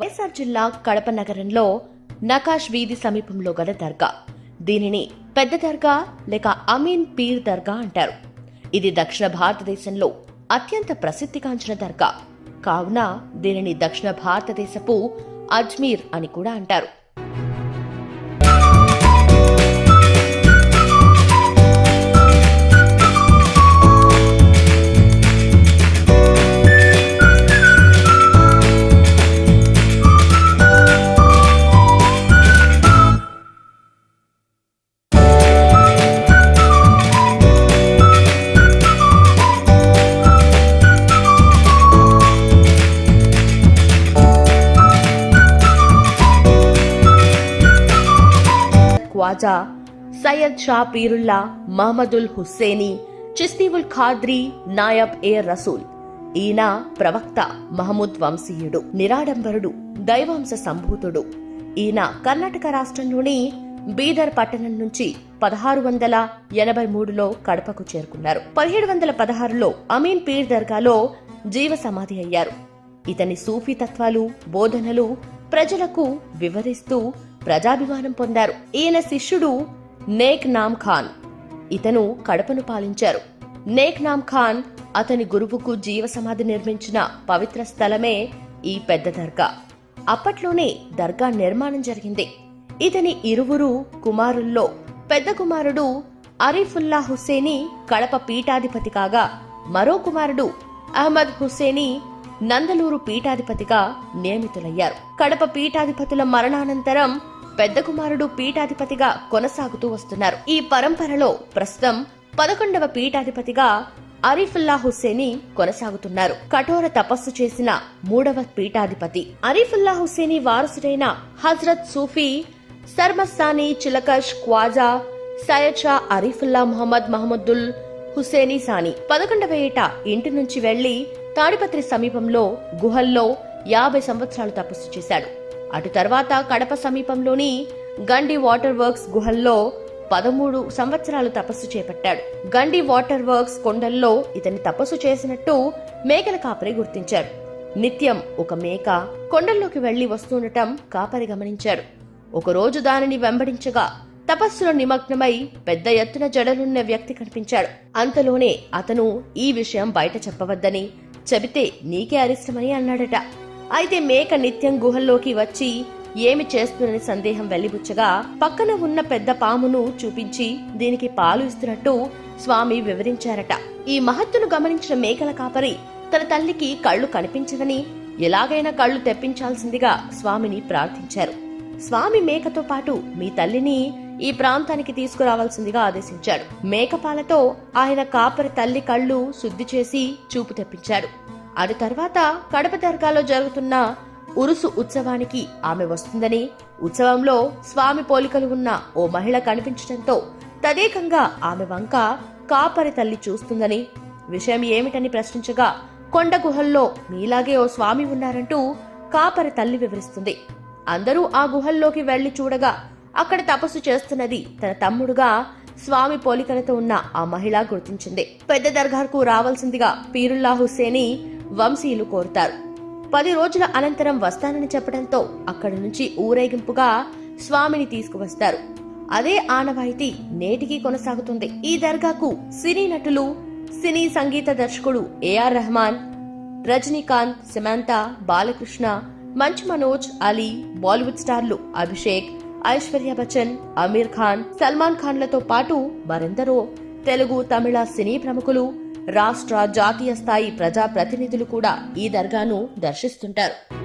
వైఎస్ఆర్ జిల్లా కడప నగరంలో నకాష్ వీధి సమీపంలో గల దర్గా. దీనిని పెద్ద దర్గా లేక అమీన్ పీర్ దర్గా అంటారు. ఇది దక్షిణ భారతదేశంలో అత్యంత ప్రసిద్ధిగాంచిన దర్గా. కావున దీనిని దక్షిణ భారతదేశపు అజ్మీర్ అని కూడా అంటారు. ఖ్వాజా సయ్యద్ షా పీరుల్లా మహమ్మదుల్ హుస్సేని చిస్తీవుల్ ఖాద్రి నాయబ్ ఏ రసూల్. ఈయన ప్రవక్త మహమూద్ వంశీయుడు నిరాడంబరుడు దైవాంశ సంభూతుడు. ఈయన కర్ణాటక రాష్ట్రంలోని బీదర్ పట్టణం నుంచి పదహారు వందల ఎనభై మూడులో కడపకు చేరుకున్నారు. పదిహేడు వందల పదహారులో అమీన్ పీర్ దర్గాలో జీవ సమాధి అయ్యారు. ఇతని సూఫీ తత్వాలు బోధనలు ప్రజలకు వివరిస్తూ ప్రజాభిమానం పొందారు. ఈయన శిష్యుడు నేక్ నామ్ ఖాన్. ఇతను కడపను పాలించారు. నేక్ నామ్ ఖాన్ అతని గురువుకు జీవ సమాధి నిర్మించిన పవిత్ర స్థలమే ఈ పెద్ద దర్గా. అప్పట్లోనే దర్గా నిర్మాణం జరిగింది. ఇతని ఇరువురు కుమారుల్లో పెద్ద కుమారుడు అరీఫుల్లా హుస్సేని కడప పీఠాధిపతి కాగా మరో కుమారుడు అహ్మద్ హుస్సేని నందలూరు పీఠాధిపతిగా నియమితులయ్యారు. కడప పీఠాధిపతుల మరణానంతరం పెద్ద కుమారుడు పీఠాధిపతిగా కొనసాగుతూ వస్తున్నారు. ఈ పరంపరలో ప్రస్తుతం పదకొండవ పీఠాధిపతిగా అరీఫుల్లా హుస్సేని కొనసాగుతున్నారు. కఠోర తపస్సు చేసిన మూడవ పీఠాధిపతి. అరీఫుల్లా హుస్సేని వారసుడైన హజ్రత్ సూఫీ సర్మస్తానీ చిలకష్ క్వాజా సయ్యద్ షా అరీఫుల్లా మహమ్మద్ మహమ్మదుల్ హుసేనీ సాని పదకొండవ ఏట ఇంటి నుంచి వెళ్ళి తాడిపత్రి సమీపంలో గుహల్లో యాభై సంవత్సరాలు తపస్సు చేశాడు. అటు తర్వాత కడప సమీపంలోని గండి వాటర్ వర్క్స్ గుహల్లో పదమూడు సంవత్సరాలు తపస్సు చేపట్టాడు. గండి వాటర్ వర్క్స్ కొండల్లో ఇతని తపస్సు చేసినట్టు మేకల కాపరి గుర్తించారు. నిత్యం ఒక మేక కొండల్లోకి వెళ్ళి వస్తుండటం కాపరి గమనించాడు ఒకరోజు దానిని వెంబడించగా తపస్సులో నిమగ్నమై పెద్ద ఎత్తున జడలున్న వ్యక్తి కనిపించాడు. అంతలోనే అతను ఈ విషయం బయట చెప్పవద్దని చెబితే నీకే అరిష్టమని అన్నాడట. అయితే మేక నిత్యం గుహల్లోకి వచ్చి ఏమి చేస్తుందని సందేహం వెళ్ళిబుచ్చగా పక్కన ఉన్న పెద్ద పామును చూపించి దీనికి పాలు ఇస్తున్నట్టు స్వామి వివరించారట. ఈ మహత్తును గమనించిన మేకల కాపరి తన తల్లికి కళ్ళు కనిపించదని ఎలాగైనా కళ్ళు తెప్పించాల్సిందిగా స్వామిని ప్రార్థించారు. స్వామి మేకతో పాటు మీ తల్లిని ఈ ప్రాంతానికి తీసుకురావాల్సిందిగా ఆదేశించాడు. మేకపాలతో ఆయన కాపరి తల్లి కళ్ళు శుద్ధి చేసి చూపు తెప్పించాడు. అటు తర్వాత కడప దర్గాలో జరుగుతున్న ఉరుసు ఉత్సవానికి ఆమె వస్తుందని ఉత్సవంలో స్వామి పోలికలు ఉన్న ఓ మహిళ కనిపించడంతో తదేకంగా ఆమె వంక కాపరి తల్లి చూస్తుందని విషయం ఏమిటని ప్రశ్నించగా కొండ గుహల్లో మీలాగే ఓ స్వామి ఉన్నారంటూ కాపరి తల్లి వివరిస్తుంది. అందరూ ఆ గుహల్లోకి వెళ్ళి చూడగా అక్కడ తపస్సు చేస్తున్నది తన తమ్ముడుగా స్వామి పోలికలతో ఉన్న ఆ మహిళ గుర్తించింది. పెద్ద దర్గాకు రావాల్సిందిగా పీరుల్లా హుస్సేని వంశీయులు కోరుతారు. పది రోజుల అనంతరం వస్తానని చెప్పడంతో అక్కడి నుంచి ఊరేగింపుగా స్వామిని తీసుకువస్తారు. అదే ఆనవాయితీ నేటికి కొనసాగుతుంది. ఈ దర్గాకు సినీ నటులు సినీ సంగీత దర్శకుడు ఏఆర్ రెహమాన్ రజనీకాంత్ సిమాంత బాలకృష్ణ మంచు మనోజ్ అలీ బాలీవుడ్ స్టార్లు అభిషేక్ ఐశ్వర్య బచ్చన్ అమీర్ ఖాన్ సల్మాన్ ఖాన్లతో పాటు మరెందరో. తెలుగు తమిళ సినీ ప్రముఖులు రాష్ట్ర జాతీయ స్థాయి ప్రజా ప్రతినిధులు కూడా ఈ దర్గాను దర్శిస్తుంటారు.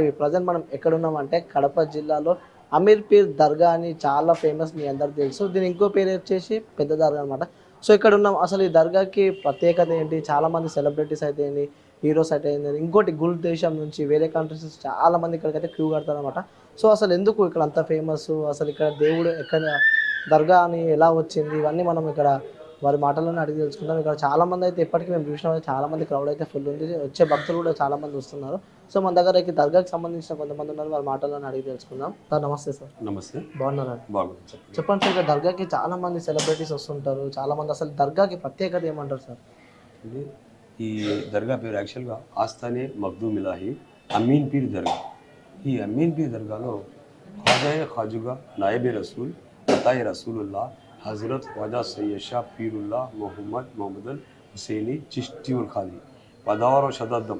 టీవీ ప్రజెంట్ మనం ఎక్కడున్నామంటే కడప జిల్లాలో అమీర్ పీర్ దర్గా అని చాలా ఫేమస్ మీ అందరు తెలుసు. దీని ఇంకో పేరు వచ్చేసి పెద్ద దర్గా అనమాట సో ఇక్కడ ఉన్నాం అసలు ఈ దర్గాకి ప్రత్యేకత ఏంటి? చాలా మంది సెలబ్రిటీస్ అయితే ఏంటి? హీరోస్ అయితే ఏంటి? ఇంకోటి గుల్ దేశం నుంచి వేరే కంట్రీస్ చాలా మంది ఇక్కడికైతే క్యూ కడతారు అనమాట సో అసలు ఎందుకు ఇక్కడ అంత ఫేమస్ అసలు ఇక్కడ దేవుడు ఎక్కడ దర్గా అని ఎలా వచ్చింది? ఇవన్నీ మనం ఇక్కడ వారి మాటలను అడిగి తెలుసుకుందాం. ఇక్కడ చాలా మంది అయితే ఇప్పటికీ మేము చూసినాం చాలా మంది క్రౌడ్ అయితే ఫుల్ ఉంది. వచ్చే భక్తులు కూడా చాలా మంది వస్తున్నారు. సో మన దగ్గర ఈ దర్గాకి సంబంధించిన కొంతమంది ఉన్నారు వారి మాటలను అడిగి తెలుసుకుందాం. సార్ నమస్తే సార్. నమస్తే. బాగున్నారా? చెప్పండి. సార్ దర్గాకి చాలా మంది సెలబ్రిటీస్ వస్తుంటారు. చాలా మంది అసలు దర్గాకి ప్రత్యేకత ఏమంటారు సార్? ఇది ఈ దర్గా పేరు యాక్చువల్గా ఆస్థానే మగ్దూమ్ ఇలాహి అమీన్ పీర్ దర్గా. ఈ అమీన్ పీర్ దర్గాలో ఖాజాయే ఖాజుగా నాయబే రసూల్ అతాయి రసూలుల్లా హజరత్ ఖాజా సయ్యద్ షా పీరుల్లా మొహమ్మద్ మొహమ్మద్ హుసేని చిష్టి ఉల్ ఖాదీ పదహారవ శతాబ్దం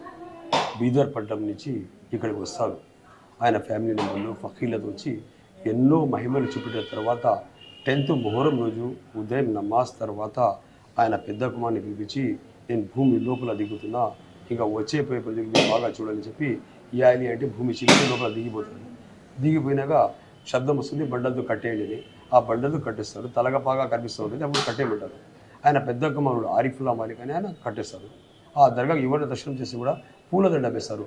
బీదర్ పట్టణం నుంచి ఇక్కడికి వస్తారు. ఆయన ఫ్యామిలీ మెంబర్లు ఫకీలతో వచ్చి ఎన్నో మహిమలు చూపెట్టిన తర్వాత టెన్త్ మొహరం రోజు ఉదయం నమాజ్ తర్వాత ఆయన పెద్ద కుమార్ని పిలిపించి నేను భూమి లోపల దిగుతున్నా ఇంకా వచ్చే పోయే ప్రజలు బాగా చూడాలని చెప్పి ఇయాలి అంటే భూమి చిన్న లోపల దిగిపోతుంది దిగిపోయినాక శబ్దం వస్తుంది బండలతో కట్టేయండి ఆ బండలతో కట్టేస్తారు తలగపాగా కనిపిస్తూ ఉంటుంది అప్పుడు కట్టేయమంటారు. ఆయన పెద్ద కుమారుడు ఆరిఫుల్లా మాలిక్ అని ఆయన కట్టేస్తారు. ఆ దర్గాకు ఎవరిని దర్శనం చేసి కూడా పూలదండ వేస్తారు.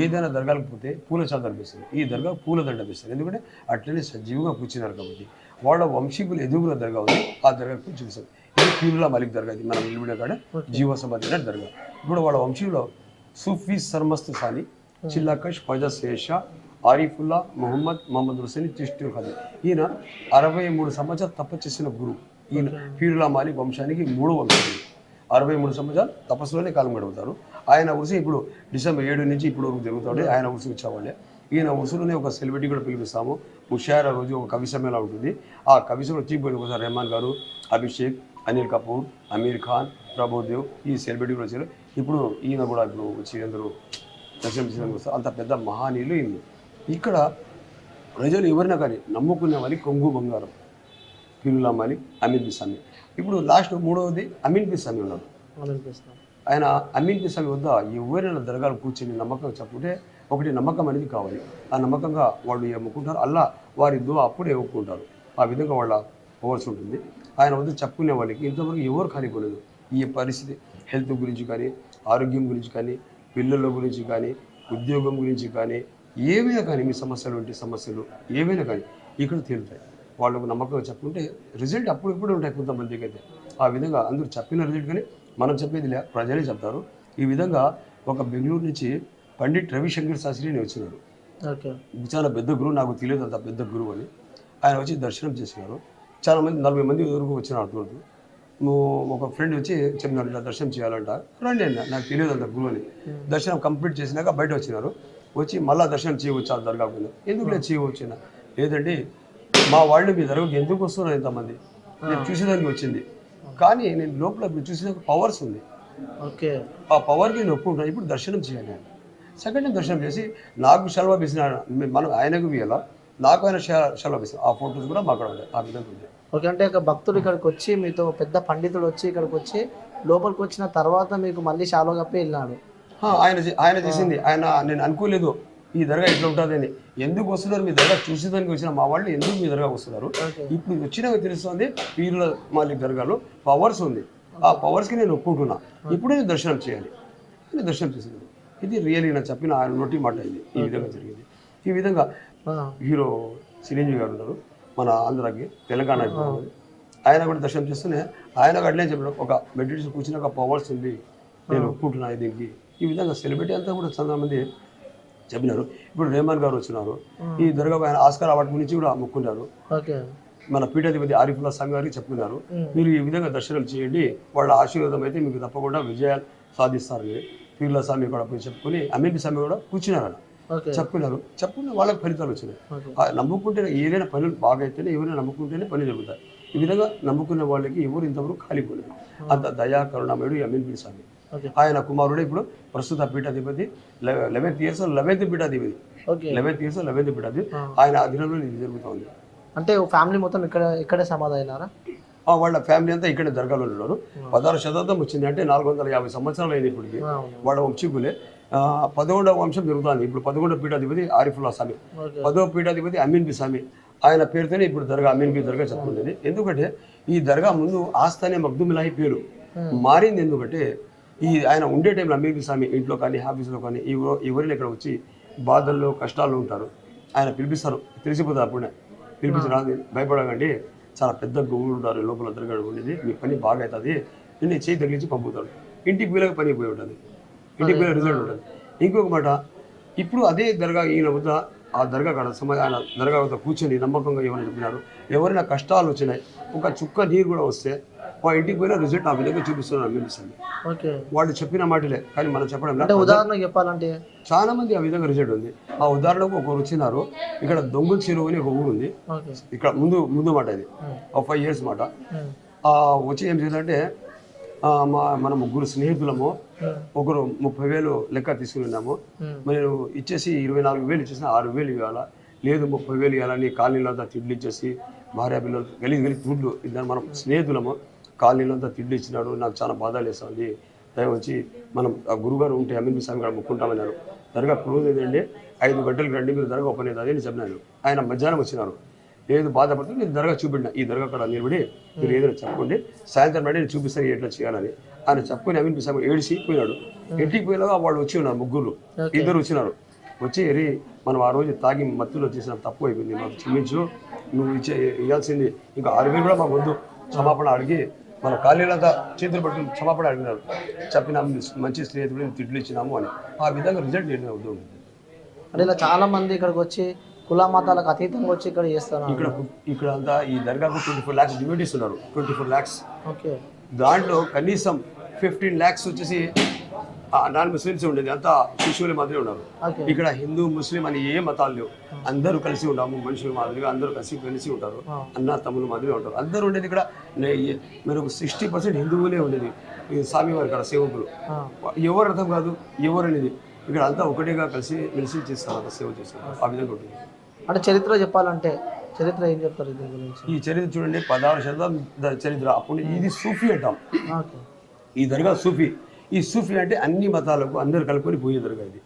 ఏదైనా దర్గాలకు పోతే పూల చాదర వేస్తారు. ఈ దర్గా పూలదండ వేస్తారు. ఎందుకంటే అట్లనే సజీవంగా కూర్చున్నారు కాబట్టి. వాళ్ళ వంశీకులు ఎదుగుల దర్గా ఉంది ఆ దర్గాకు పోయి చూపిస్తారు ఇది పీరులా మలిక్ దర్గా ఇది. మనం నిలబడిన కాడ జీవ సమాధి దర్గా. ఇప్పుడు వాళ్ళ వంశీయులో సూఫీ సర్మస్త్ సాని చిల్లాకష్ ఖాజా శేషా ఆరిఫుల్లా మొహమ్మద్ మొహమ్మద్ హుసేన్ చిష్టి ఖాజీ ఈయన అరవై మూడు సంవత్సరాలు తపస్సు చేసిన గురువు ఈయన పీరులా మాలిక్ వంశానికి మూడో వంశం. అరవై మూడు సంవత్సరాలు తపస్సులోనే కాలం గడుపుతారు. ఆయన ఉరుసు ఇప్పుడు డిసెంబర్ ఏడు నుంచి ఇప్పుడు వరకు జరుగుతాడు. ఆయన ఉరుసు వచ్చేవాళ్ళే. ఈయన ఉరుసులోనే ఒక సెలబ్రిటీ కూడా పిలిపిస్తాము. ముషారా రోజు ఒక కవి సమ్మేళనం ఉంటుంది. ఆ కవి చీఫ్ గెస్ట్ ఒకసారి రెహమాన్ గారు అభిషేక్ అనిల్ కపూర్ అమీర్ ఖాన్ ప్రభుదేవ్ ఈ సెలబ్రిటీ కూడా వచ్చారు. ఇప్పుడు ఈయన కూడా ఇప్పుడు వచ్చి అందరూ దర్శనం చేయడానికి వస్తారు అంత పెద్ద మహానీయులు ఈయన. ఇక్కడ ప్రజలు ఎవరినా కానీ నమ్ముకునే వాళ్ళకి కొంగు బంగారం మాలిక్ అమీన్ బిస్వామి ఇప్పుడు లాస్ట్ మూడవది అమీన్ బిస్వామి ఉన్నారు ఆయన అమీన్ బిస్వామి వద్ద ఎవరైనా దరగాలు కూర్చొని నమ్మకం చెప్పుకుంటే ఒకటి నమ్మకం అనేది కావాలి. ఆ నమ్మకంగా వాళ్ళు ఎమ్ముకుంటారు అల్లా వారి దో అప్పుడే ఒప్పుకుంటారు. ఆ విధంగా వాళ్ళ పోవాల్సి ఉంటుంది. ఆయన వద్ద చెప్పుకునే వాళ్ళకి ఇంతవరకు ఎవరు కానిపోలేదు ఈ పరిస్థితి హెల్త్ గురించి కానీ ఆరోగ్యం గురించి కానీ పిల్లల గురించి కానీ ఉద్యోగం గురించి కానీ ఏవైనా కానీ మీ సమస్యలు ఉంటే సమస్యలు ఏవైనా కానీ ఇక్కడ తీరుతాయి. వాళ్ళకు నమ్మకంగా చెప్పుకుంటే రిజల్ట్ అప్పుడు ఇప్పుడు ఉంటాయి కొంతమందికి అయితే ఆ విధంగా అందరూ చెప్పిన రిజల్ట్ కానీ మనం చెప్పేది లే ప్రజలే చెప్తారు. ఈ విధంగా ఒక బెంగళూరు నుంచి పండిట్ రవిశంకర్ శాస్త్రి అని వచ్చినారు. ఓకే. చాలా పెద్ద గురువు నాకు తెలియదు అంత పెద్ద గురువు అని. ఆయన వచ్చి దర్శనం చేసినారు. చాలా మంది నలభై మంది వరకు వచ్చినారు అటువంటి ఒక ఫ్రెండ్ వచ్చి చెప్పినారు ఇలా దర్శనం చేయాలంట. రండి అన్న నాకు తెలియదు అంత గురువు అని. దర్శనం కంప్లీట్ చేసినాక బయట వచ్చినారు. వచ్చి మళ్ళా దర్శనం చేయవచ్చు ఆ దర్గా ముందు ఎందుకు లేదు చేయవచ్చు అన్న? లేదండి మా వాళ్ళు మీ దర్గాకి ఎందుకు వస్తున్నారు ఇంతమంది? నేను చూసేదానికి వచ్చింది. కానీ నేను లోపల మీరు చూసిన పవర్స్ ఉంది. ఓకే. ఆ పవర్కి నేను ఒప్పుకుంటాను ఇప్పుడు దర్శనం చేయాలి నేను సెకండ్ టైం దర్శనం చేసి నాకు సెలవు వేసినాడు మనం ఆయనకు ఇవ్వాల? నాకు ఆయన సెలవు వేసిన ఆ ఫొటోస్ కూడా మాకు ఉన్నాయి ఆ విధంగా ఉంది ఓకే అంటే ఒక భక్తుడు ఇక్కడికి వచ్చి మీతో పెద్ద పండితుడు వచ్చి ఇక్కడికి వచ్చి లోపలికి వచ్చిన తర్వాత మీకు మళ్ళీ షాలో కప్పి వెళ్ళినాడు. ఆయన ఆయన చేసింది. ఆయన నేను అనుకోలేదు ఈ దర్గా ఇట్లా ఉంటుందని. ఎందుకు వస్తున్నారు? మీ దర్గా చూసేదానికి వచ్చిన మా వాళ్ళు ఎందుకు మీ దర్గా వస్తున్నారు? ఇప్పుడు వచ్చినాక తెలుస్తుంది పీర్ల మాలిక్ దర్గాలో పవర్స్ ఉంది. ఆ పవర్స్కి నేను ఒప్పుకుంటున్నా. ఇప్పుడు నేను దర్శనం చేయాలి. నేను దర్శనం చేసింది ఇది రియల్ నేను చెప్పిన ఆయన నోటి మాట ఇది. ఈ విధంగా జరిగింది. ఈ విధంగా హీరో చిరంజీవి గారు ఉన్నారు మన ఆంధ్రాకి తెలంగాణ ఆయన కూడా దర్శనం చేస్తూనే ఆయన అట్లే చెప్పాడు ఒక మెడిటేషన్ కూర్చుని ఒక పవర్స్ ఉంది. నేను ఒప్పుకుంటున్నా దీనికి. ఈ విధంగా సెలబ్రిటీ అంతా కూడా చాలా మంది చెప్పినారు. ఇప్పుడు రేమాన్ గారు వచ్చినారు. ఈ దర్గా ఆయన ఆస్కార్ అవార్డు గురించి కూడా మొక్కున్నారు మన పీఠాధిపతి ఆరిఫుల్లా స్వామి గారికి చెప్పుకున్నారు. మీరు ఈ విధంగా దర్శనం చేయండి. వాళ్ళ ఆశీర్వాదం అయితే మీకు తప్పకుండా విజయాలు సాధిస్తారని పీర్ల స్వామి కూడా పోయి చెప్పుకుని అమీన్ స్వామి కూడా కూర్చున్నారు చెప్పుకున్నారు. చెప్పుకున్న వాళ్ళకి ఫలితాలు వచ్చినాయి. నమ్ముకుంటే ఏదైనా పనులు బాగా అయితేనే ఎవరైనా నమ్ముకుంటేనే పని జరుగుతాయి. ఈ విధంగా నమ్ముకున్న వాళ్ళకి ఎవరు ఇంతవరకు ఖాళీపోలేదు అంత దయా కరుణామయుడు అమీన్ పీర్ స్వామి. ఆయన కుమారుడే ఇప్పుడు ప్రస్తుత పీఠాధిపతి. లెవెన్త్ ఇయర్స్ లెవెన్త్ పీఠాధిపతి. లెవెన్త్ ఇయర్స్ లెవెన్త్ పీఠాధిపతి. ఆయన అధీనంలో ఇది జరుగుతుంది. అంటే ఫ్యామిలీ మొత్తం ఇక్కడ ఇక్కడే సమాధి అయినారా వాళ్ళ ఫ్యామిలీ అంతా ఇక్కడ దర్గాలో ఉన్నారు. పదహారు శతాబ్దం వచ్చింది అంటే నాలుగు వందల యాభై సంవత్సరాలు అయింది ఇప్పటికి. వాళ్ళ వంశీకులే. పదకొండవ వంశం జరుగుతుంది. ఇప్పుడు పదకొండవ పీఠాధిపతి ఆరిఫుల్లా స్వామి. పదవ పీఠాధిపతి అమీన్ బి స్వామి. ఆయన పేరుతోనే ఇప్పుడు దర్గా అమీన్ పీర్ దర్గా చెప్పుకునేది ఎందుకంటే ఈ దర్గా ముందు ఆస్థానే మగ్దుమిలాహి పేరు. మారింది ఎందుకంటే ఈ ఆయన ఉండే టైంలో పీర్ స్వామి ఇంట్లో కానీ ఆఫీసులో కానీ ఎవరో ఎవరిని ఇక్కడ వచ్చి బాధల్లో కష్టాల్లో ఉంటారు. ఆయన పిలిపిస్తారు. తెలిసిపోతారు అప్పుడే. పిలిపించి రాదు భయపడకండి. చాలా పెద్ద గుమ్ములు ఉంటారు. లోపల దర్గా ఉండేది. మీ పని బాగా అవుతుంది. నిన్ను చేయి తగిలించి పంపుతాడు. ఇంటికి వీళ్ళకి పని పోయి ఉంటుంది. ఇంటికి వీళ్ళ రిజల్ట్ ఉంటుంది. ఇంకొక మాట ఇప్పుడు అదే దర్గా ఈయన వద్ద ఆ దర్గా కాడ సమయ ఆయన దర్గా వద్ద కూర్చొని నమ్మకంగా ఎవరైనా చెప్పినారు? ఎవరైనా కష్టాలు వచ్చినాయి? ఒక చుక్క నీరు కూడా వస్తే ఇంటికి పోయిన రిజల్ట్ ఆ విధంగా చూపిస్తున్నారు అనిపిస్తుంది వాళ్ళు చెప్పిన మాటలే కానీ మనం చెప్పడం అంటే ఉదాహరణకు చెప్పాలంటే? చాలా మంది ఆ విధంగా రిజల్ట్ ఉంది. ఆ ఉదాహరణకు ఒకరు వచ్చినారు. ఇక్కడ దొంగుల చెరువు అని ఒక ఊరు ఉంది. ఇక్కడ ముందు ముందు మాట ఇది. ఒక ఫైవ్ ఇయర్స్ మాట. వచ్చి ఏం చేయాలంటే మా మన ముగ్గురు స్నేహితులము ఒకరు ముప్పై వేలు లెక్క తీసుకుని ఉన్నాము. మరి నేను ఇచ్చేసి ఇరవై నాలుగు వేలు ఇచ్చేసిన ఆరు వేలు ఇవ్వాలా? లేదు ముప్పై వేలు ఇవ్వాలని కాలనీలో తిడ్లు ఇచ్చేసి భార్య పిల్లలు గలీజ్ గలీజ్ తిడ్లు ఇద్దరు మనం స్నేహితులము. కాలనీలో అంతా తిడ్లు ఇచ్చినాడు నాకు చాలా బాధలు వేస్తుంది దయ వచ్చి మనం ఆ గురుగారు ఉంటే అమీన్ స్వామి గారు ముక్కుంటామన్నారు. దర్గా క్లోజ్ అయిందండి ఐదు గంటలకు రండి మీరు దర్గా ఓపెన్ అవుతుంది అని చెప్పినాను ఆయన మధ్యాహ్నం వచ్చినారు. లేదు బాధపడుతూ నేను దర్గా చూపించిన ఈ దర్గా కూడా నిలబడి మీరు ఏదైనా చెప్పండి సాయంత్రం నాడు నేను చూపిస్తాను ఎట్లా చేయాలని. ఆయన చెప్పుకొని అమీన్ స్వామి ఏడిసి పోయినాడు. ఇంటికి పోయినాక వాళ్ళు వచ్చి ఉన్నారు ముగ్గురు. ఇద్దరు వచ్చినారు. వచ్చి "ఎరి, మనం ఆ రోజు తాగి మత్తులో చేసిన తప్పు అయిపోయింది. మాకు క్షమించు నువ్వు ఇచ్చే ఇవ్వాల్సింది ఇంకా ఆరు వేలు కూడా మాకు వద్దు. క్షమాపణ అడిగి మన ఖాళీలంతా చేతులు పట్టుకుని క్షమాపణ అడిగినారు. చెప్పిన మంచి స్నేహితుడు తిట్లు ఇచ్చినాము అని. ఆ విధంగా రిజల్ట్ నేను వద్దు. అంటే ఇలా చాలా మంది ఇక్కడికి వచ్చి కుల మతాలకు అతీతంగా వచ్చి ఇక్కడ చేస్తున్నారు. ఇక్కడ ఇక్కడ అంతా ఈ దర్గాకు ట్వంటీ ఫోర్ ల్యాక్స్ డివైడీస్ ఉన్నారు. Twenty four lakhs okay. దాంట్లో కనీసం ఫిఫ్టీన్ ల్యాక్స్ వచ్చేసి నాన్ ముస్లిమ్స్ ఉండేది. అంతా శిశువుల మాదిరి ఉన్నారు. ఇక్కడ హిందూ ముస్లిం అని ఏ మతాలు లేవు. అందరూ కలిసి ఉన్నాము మనుషుల మాదిరిగా అందరూ కలిసి కలిసి ఉంటారు. అన్న తమ్ముల మాదిరిగా ఉంటారు. అందరూ ఉండేది ఇక్కడ. మీరు సిక్స్టీ పర్సెంట్ హిందువులే ఉండేది. ఈ స్వామివారి ఇక్కడ సేవకులు. ఎవరు అర్థం కాదు. ఎవరు అనేది. ఇక్కడ అంతా ఒకటిగా కలిసి మెలిసి చేస్తారు అంతా సేవ చేస్తారు. ఆ విధంగా ఉంటుంది. అంటే చరిత్ర చెప్పాలంటే చరిత్ర ఏం చెప్తారు దీని గురించి? ఈ చరిత్ర చూడండి. పదహారు శతాబ్దం ద- చరిత్ర. అప్పుడు ఇది సూఫీ అంటాం ఈ దర్గా సూఫీ. ఈ సూఫీ అంటే అన్ని మతాలకు అందరు కలుపుకొని పోయే దర్గా ఇది.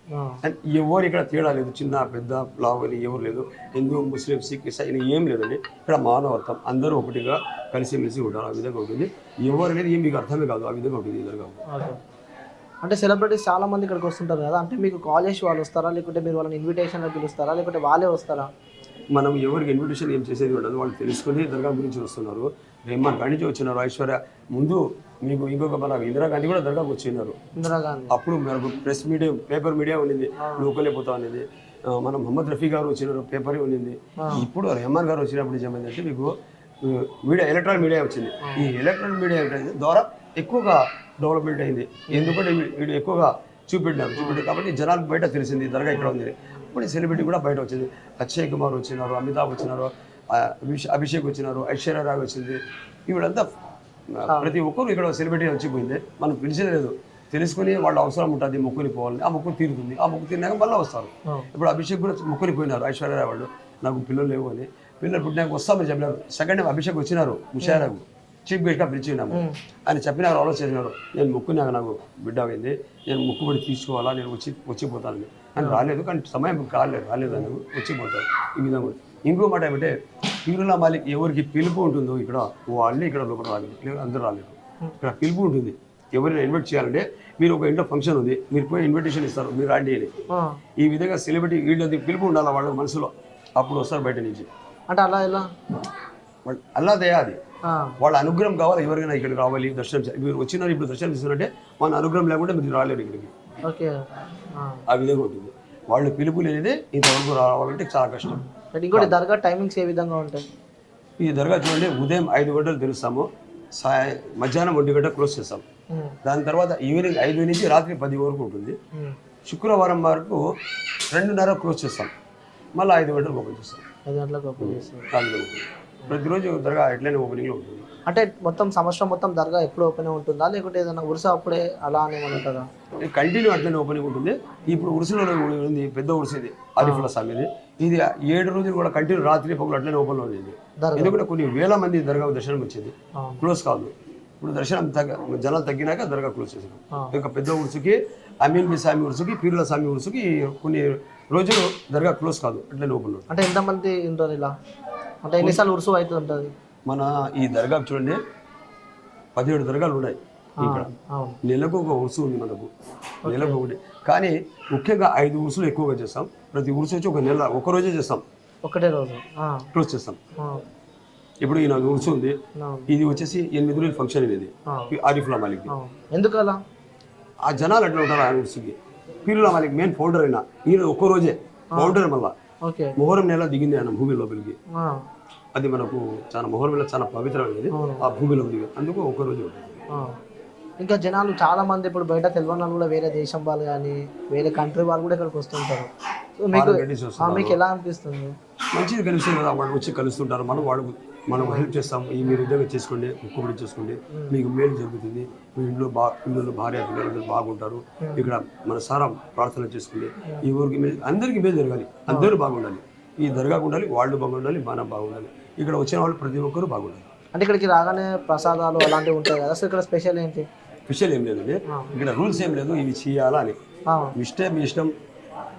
అండ్ ఎవరు ఇక్కడ తేడా లేదు చిన్న పెద్ద లావు అని ఎవరు లేదు హిందూ ముస్లిం సిక్ ఇసాయి ఏం లేదండి. ఇక్కడ మానవత్వం అందరూ ఒకటిగా కలిసిమెలిసి ఉంటారు ఆ విధంగా ఉంటుంది. ఎవరు అనేది ఏం మీకు అర్థమే కాదు. ఆ విధంగా ఉంటుంది ఈ దర్గా ఓకే. అంటే సెలబ్రిటీస్ చాలా మంది ఇక్కడికి వస్తుంటారు కదా. అంటే మీకు కాల్ చేసి వాళ్ళు వస్తారా? లేకుంటే మీరు వాళ్ళని ఇన్విటేషన్ పిలుస్తారా? లేకుంటే వాళ్ళే వస్తారా? మనం ఎవరికి ఇన్విటేషన్ ఏం చేసేది ఉండదు. వాళ్ళు తెలుసుకుని దర్గా గురించి వస్తున్నారు. రెహమాన్ కాడి నుంచి వచ్చినారు. ఐశ్వర్య ముందు మీకు ఇంకొక మన ఇందిరాగాంధీ కూడా దర్గాకు వచ్చినారు ఇందిరాగాంధీ అప్పుడు మనకు ప్రెస్ మీడియా పేపర్ మీడియా ఉండింది. లోకలే పోతా అనేది మన మొహమ్మద్ రఫీ గారు వచ్చినారు పేపర్ ఉండింది. ఇప్పుడు రెహమాన్ గారు వచ్చినప్పుడు ఏమైందంటే మీకు మీడియా ఎలక్ట్రానిక్ మీడియా వచ్చింది. ఈ ఎలక్ట్రానిక్ మీడియా ఏంటంటే ద్వారా ఎక్కువగా డెవలప్మెంట్ అయింది. ఎందుకంటే వీడు ఎక్కువగా చూపెట్టినారు చూపెట్టారు కాబట్టి జనాలకు బయట తెలిసింది దర్గా ఇక్కడ ఉంది. ఇప్పుడు ఈ సెలబ్రిటీ కూడా బయట వచ్చింది. అక్షయ్ కుమార్ వచ్చినారు అమితాబ్ వచ్చినారు అభిషేక్ వచ్చినారు ఐశ్వర్య రాయ్ వచ్చింది. వీళ్ళంతా ప్రతి ఒక్కరు ఇక్కడ సెలబ్రిటీ వచ్చిపోయింది. మనం పిలిచేది లేదు తెలుసుకుని వాళ్ళ అవసరం ఉంటుంది మొక్కుని పోవాలని. ఆ మొక్కు తీరుతుంది. ఆ మొక్కు తీరినాక మళ్ళీ వస్తారు. ఇప్పుడు అభిషేక్ కూడా మొక్కుని పోయినారు. ఐశ్వర్య రాయ్ వాళ్ళు నాకు పిల్లలు లేవు అని. పిల్లలు పుట్టినాక వస్తామని చెప్పినారు. సెకండ్ టైం అభిషేక్ వచ్చినారు ముషారాకు చీఫ్ గెస్ట్గా పిలిచినాము. ఆయన చెప్పినారు ఆలోచించినారు నేను మొక్కునాక నాకు బిడ్డ అయింది నేను మొక్కుబడి తీసుకోవాలా? నేను వచ్చి వచ్చిపోతానని. అని రాలేదు. కానీ సమయం కాలేదు రాలేదు అని వచ్చిపోతారు. ఈ విధంగా. ఇంకో మాట ఏమంటే పీరుల మాలిక్ ఎవరికి పిలుపు ఉంటుందో ఇక్కడ వాళ్ళే ఇక్కడ లోపల రాలేదు. లేదు అందరూ రాలేదు. ఇక్కడ పిలుపు ఉంటుంది. ఎవరైనా ఇన్వైట్ చేయాలంటే మీరు ఒక ఇంట్లో ఫంక్షన్ ఉంది మీరు పోయి ఇన్విటేషన్ ఇస్తారు మీరు రాండి అని. ఈ విధంగా సెలబ్రిటీ వీళ్ళది పిలుపు ఉండాలి వాళ్ళ మనసులో? అప్పుడు వస్తారు బయట నుంచి. అంటే అలా ఎలా? దయా అది. వాళ్ళ అనుగ్రహం కావాలి ఎవరికైనా ఇక్కడికి రావాలి దర్శనం మీరు వచ్చినారు ఇప్పుడు దర్శనం చేస్తున్నారంటే మన అనుగ్రహం లేకుంటే మీరు రాలేరు ఇక్కడికి. ఓకే. ఆ. విధంగా ఉంటుంది. వాళ్ళు పిలుపు లేనిదే ఇంతవరకు రావాలంటే చాలా కష్టం. ఇంకోటి దర్గా టైమింగ్స్ ఏ విధంగా ఉంటాయి? ఈ దర్గా చూడండి ఉదయం ఐదు గంటలు తెరుస్తాము సాయ మధ్యాహ్నం ఒంటి గంట క్లోజ్ చేస్తాం. దాని తర్వాత ఈవినింగ్ ఐదు నుంచి రాత్రి పది వరకు ఉంటుంది. శుక్రవారం వరకు రెండున్నర క్లోజ్ చేస్తాం మళ్ళీ ఐదు గంటలకు ఓపెన్ చేస్తాం ఐదు గంటలకు ఓపెన్ ఉంటుంది. ప్రతిరోజు దర్గా ఎట్లయినా ఓపెనింగ్లో ఉంటుంది. అంటే మొత్తం సంవత్సరం మొత్తం దర్గా ఎప్పుడు ఓపెన్ ఉంటుందా? లేకుంటే ఏదైనా ఉరుస అప్పుడే అలా అని ఉంటుందా? కంటిన్యూ అట్లనే ఓపెనింగ్ ఉంటుంది. ఇప్పుడు ఉరుసులో ఉంది పెద్ద ఉరుసు ఇది ఆదిఫుల స్వామిది. ఇది ఏడు రోజులు కూడా కంటిన్యూ రాత్రి పగులు అట్లనే ఓపెన్లో ఉండేది దర్గా. ఎందుకంటే కొన్ని వేల మంది దర్గా దర్శనం వచ్చేది. క్లోజ్ కాదు. ఇప్పుడు దర్శనం తగ్గ జనాలు తగ్గినాక దర్గా క్లోజ్ చేసాం ఆ. ఇంకా పెద్ద ఉరుసుకి అమీన్ బి స్వామి ఉరుసుకి పీరుల స్వామి ఉరుసుకి కొన్ని రోజులు దర్గా క్లోజ్ కాదు. అట్లనే ఓపెన్ ఉంటుంది అంటే ఎంతమంది ఉంటారు ఇలా? అంటే ఎన్నిసార్లు ఉరుసు అయితే ఉంటుంది మన ఈ దర్గా చూడండి. పదిహేడు దర్గాలు ఉన్నాయి ఇక్కడ. నెలకు ఒక ఉరుసు ఉంది మనకు. నెలకు ఒకటి. కానీ ముఖ్యంగా ఐదు ఉరుసులు ఎక్కువగా చేస్తాం. ప్రతి ఉరుసు వచ్చి ఒక నెల ఒక రోజే చేస్తాం. ఒకటే రోజు. క్లోజ్ చేస్తాం. ఇప్పుడు ఈ నాకు ఉరుసు ఉంది. ఇది వచ్చేసి ఎనిమిది రోజులు ఫంక్షన్ ఆ, ఆరిఫుల్లా మాలిక్ అవును ఎందుకు అలా ఆ జనాలు అట్లా ఉంటారు ఆ ఉరుసుకి. పీరులా మాలిక్ మెయిన్ ఫౌండర్ అయినా. ఈయన ఒక్క రోజే. ఫౌండర్ మళ్ళా. మొహరం నెల దిగింది ఆయన భూమి లోపలికి. అది మనకు చాలా మొహరం నెల చాలా పవిత్రమైనది. ఆ భూమిలో దిగి అందుకు ఒక రోజు ఉంటుంది. ఇంకా జనాలు చాలా మంది ఇప్పుడు బయట తెలియని వాళ్ళు కూడా వేరే దేశం వాళ్ళు కానీ వేరే కంట్రీ వాళ్ళు కూడా ఇక్కడికి వస్తుంటారు. సో మీకు ఆ, ఎలా అనిపిస్తుంది? మంచిది కలుస్తుంది కదా వాళ్ళు వచ్చి కలుస్తుంటారు. మనం వాడు మనం హెల్ప్ చేస్తాం. ఈ మీరు ఉద్యోగం చేసుకోండి ఒక్కొక్కటి చేసుకోండి. మీకు మేలు జరుగుతుంది. మీ ఇంట్లో బా ఇంట్లో భార్య పిల్లలు బాగుంటారు. ఇక్కడ మన సారా ప్రార్థన చేసుకోండి. ఈ ఊరికి మేలు అందరికీ మేలు జరగాలి. అందరూ బాగుండాలి. ఈ దర్గాకు ఉండాలి వాళ్ళు బాగుండాలి మనం బాగుండాలి. ఇక్కడ వచ్చిన వాళ్ళు ప్రతి ఒక్కరూ బాగుండాలి. అంటే ఇక్కడికి రాగానే ప్రసాదాలు అలాంటివి ఉంటాయి కదా. సో ఇక్కడ స్పెషల్ ఏంటి? స్పెషల్ ఏం లేదండి ఆ. ఇక్కడ రూల్స్ ఏం లేదు ఇవి చేయాలా అని. ఇష్టం మీ ఇష్టం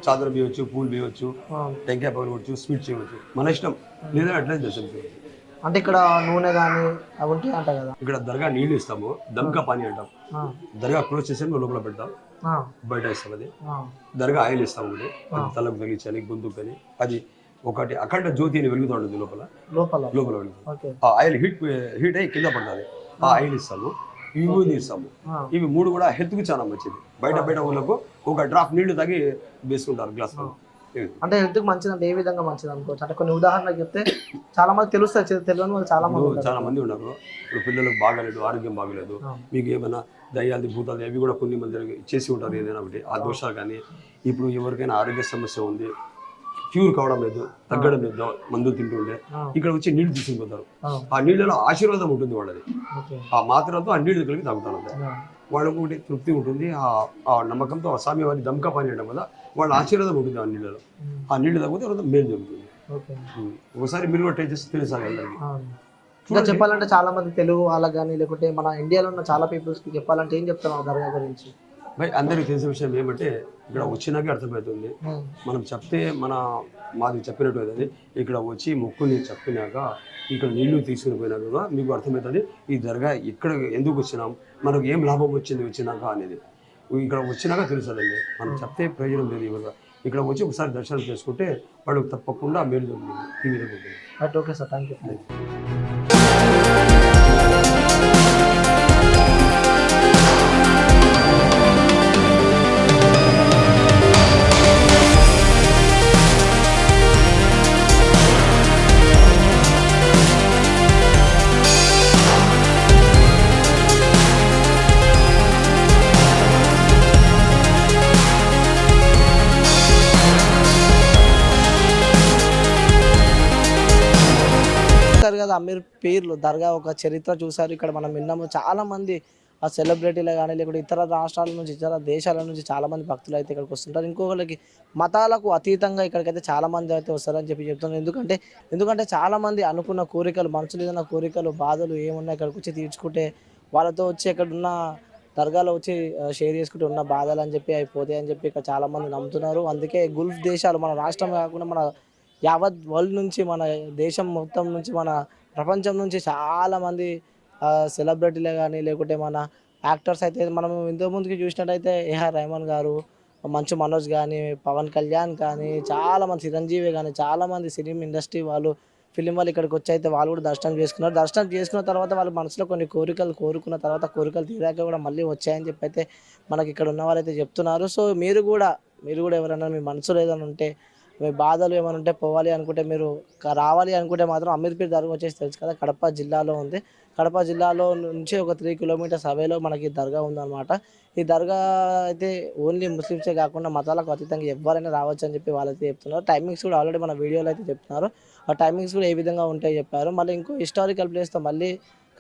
చాదర బియ్యవచ్చు పూలు బియ్యవచ్చు ఆ. టెంకాయ పగలవచ్చు స్వీట్ చేయవచ్చు మన ఇష్టం. లేదా అట్లే దర్శనం చేయవచ్చు అంటే ఇక్కడ నూనె కానీ అవి ఉంటాయి అంట కదా. ఇక్కడ దర్గా నీళ్ళు ఇస్తాము దమ్కా పానీ అంటాం. దర్గా క్లోజ్ చేసి లోపల పెడతాం. బయట ఇస్తాం అది. దర్గా ఆయిల్ ఇస్తాం ఒకటి. అది తలకు తగిలించాలి గొంతుకు కానీ. అది ఒకటి అఖండ జ్యోతి అని వెలుగుతూ ఉంటుంది లోపల. లోపల? లోపల వెలుగుతుంది ఓకే. ఆ ఆయిల్ హీట్ హీట్ అయ్యి కింద పడుతుంది ఆ. ఆయిల్ ఇస్తాము. ఇస్తాము ఆ, ఇవి మూడు కూడా హెల్త్కి చాలా మంచిది. బయట బయట ఊళ్ళకు ఒక డ్రాప్ నీళ్ళు తాగి వేసుకుంటారు గ్లాస్ అంటే హెల్త్కి మంచిది అంటే ఏ విధంగా మంచిది అనుకోవచ్చు? అంటే కొన్ని ఉదాహరణలు చెప్తే చాలా మంది తెలుస్తుంది తె- తెలియని వాళ్ళు చాలా మంది చాలా మంది ఉన్నారు. ఇప్పుడు పిల్లలకు బాగాలేదు ఆరోగ్యం బాగలేదు. మీకు ఏమైనా దయ్యాలు భూతాలు అవి కూడా కొన్ని మంది చేసి ఉంటారు ఏదైనా ఒకటి. ఆ. దోషాలు కానీ ఇప్పుడు ఎవరికైనా ఆరోగ్య సమస్య ఉంది క్యూర్ కావడం లేదు తగ్గడం లేదు తింటుండే. ఆ, ఇక్కడ వచ్చి నీళ్ళు తీసుకుని పోతారు ఆ, నీళ్ళలో ఆశీర్వాదం ఉంటుంది వాళ్ళది. ఆ మాత్రతో ఆ నీళ్ళు కలిగి తాగుతారు వాళ్ళకు ఒకటి తృప్తి ఉంటుంది ఆ ఆ నమ్మకంతో ఆ స్వామి వారి దమ్కా పని చేయడం వల్ల వాళ్ళ ఆశీర్వాదం ఉంటుంది ఆ నీళ్ళలో. ఆ నీళ్ళు తాగితే తర్వాత మేలు జరుగుతుంది. ఒకసారి మీరు కూడా ట్రై చేసి తెలుసాలి అందరికి అవును. ఇంకా చెప్పాలంటే చాలా మంది తెలుగు వాళ్ళకి కానీ లేకుంటే మన ఇండియాలో ఉన్న చాలా పీపుల్స్కి చెప్పాలంటే ఏం చెప్తాను దర్గా గురించి? భయ్ అందరికీ తెలిసిన విషయం ఏమంటే ఇక్కడ వచ్చినాకే అర్థమవుతుంది. మనం చెప్తే మన మాది చెప్పినట్టు అది ఇక్కడ వచ్చి మొక్కుని చెప్పినాక ఇక్కడ నీళ్ళు తీసుకుని పోయినాక కూడా మీకు అర్థమవుతుంది ఈ దర్గా ఇక్కడ ఎందుకు వచ్చినాం మనకు ఏం లాభం వచ్చింది వచ్చినాక అనేది. ఇక్కడ వచ్చినాక తెలుస్తుందండి. మనం చెప్తే ప్రయోజనం లేదు ఇవ్వగా ఇక్కడ వచ్చి ఒకసారి దర్శనం చేసుకుంటే వాళ్ళకి తప్పకుండా మేలు జరుగుతుంది. ఈ విధంగా ఓకే సార్ థ్యాంక్ యూ పీర్లు దర్గా ఒక చరిత్ర చూసారు ఇక్కడ మనం విన్నాము చాలా మంది ఆ సెలబ్రిటీలు కానీ లేకుంటే ఇతర రాష్ట్రాల నుంచి ఇతర దేశాల నుంచి చాలామంది భక్తులు అయితే ఇక్కడికి వస్తుంటారు. ఇంకొకరికి మతాలకు అతీతంగా ఇక్కడికైతే చాలామంది అయితే వస్తారని చెప్పి చెప్తున్నారు. ఎందుకంటే ఎందుకంటే చాలామంది అనుకున్న కోరికలు మనసులో ఏదైనా కోరికలు బాధలు ఏమున్నా ఇక్కడికి వచ్చి తీర్చుకుంటే వాళ్ళతో వచ్చి ఇక్కడ ఉన్న దర్గాలో వచ్చి షేర్ చేసుకుంటూ ఉన్న బాధలు అని చెప్పి అయిపోతాయి అని చెప్పి ఇక్కడ చాలామంది నమ్ముతున్నారు. అందుకే గుల్ఫ్ దేశాలు మన రాష్ట్రం కాకుండా మన యావత్ వరల్డ్ నుంచి మన దేశం మొత్తం నుంచి మన ప్రపంచం నుంచి చాలా మంది సెలబ్రిటీలే కానీ లేకుంటే మన యాక్టర్స్ అయితే మనం ఇంతకుముందుకి చూసినట్టయితే ఏఆర్ రెహమాన్ గారు మంచు మనోజ్ కానీ పవన్ కళ్యాణ్ కానీ చాలా మంది చిరంజీవి కానీ చాలా మంది సినిమా ఇండస్ట్రీ వాళ్ళు ఫిలిం వాళ్ళు ఇక్కడికి వచ్చి అయితే వాళ్ళు కూడా దర్శనం చేసుకున్నారు. దర్శనం చేసుకున్న తర్వాత వాళ్ళ మనసులో కొన్ని కోరికలు కోరుకున్న తర్వాత కోరికలు తీరాక కూడా మళ్ళీ వచ్చాయని చెప్పి అయితే మనకి ఇక్కడ ఉన్న వాళ్ళైతే చెప్తున్నారు. సో మీరు కూడా మీరు కూడా ఎవరైనా మీ మనసులో ఏదైనా ఉంటే మీ బాధలు ఏమైనా ఉంటే పోవాలి అనుకుంటే మీరు రావాలి అనుకుంటే మాత్రం అమీర్పీర్ దర్గా వచ్చేసి తెలుసు కదా కడప జిల్లాలో ఉంది. కడప జిల్లాలో నుంచి ఒక త్రీ కిలోమీటర్స్ అవేలో మనకి దర్గా ఉందన్నమాట. ఈ దర్గా అయితే ఓన్లీ ముస్లిమ్సే కాకుండా మతాలకు అతీతంగా ఎవరైనా రావచ్చు అని చెప్పి వాళ్ళైతే చెప్తున్నారు. టైమింగ్స్ కూడా ఆల్రెడీ మన వీడియోలో అయితే చెప్తున్నారు. ఆ టైమింగ్స్ కూడా ఏ విధంగా ఉంటాయో చెప్పారు. మళ్ళీ ఇంకో హిస్టారికల్ ప్లేస్తో మళ్ళీ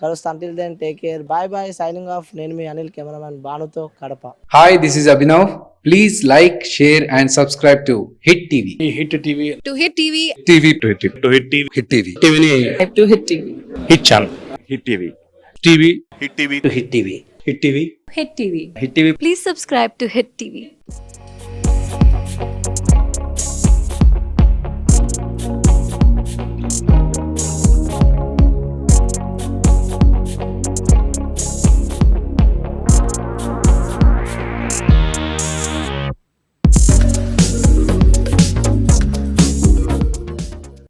కలుస్తా. Until then take care bye bye signing off నేను మీ Anil cameraman బానుతో Kadapa. Hi this is Abhinav Please like, share, and subscribe to Hit TV. Hit TV to hit TV, TV to Hit TV. To Hit TV Hit TV. టీవీని to hit TV, Hit channel Hit TV TV Hit TV to Hit TV Hit TV hit TV. Hit TV Please subscribe to Hit TV.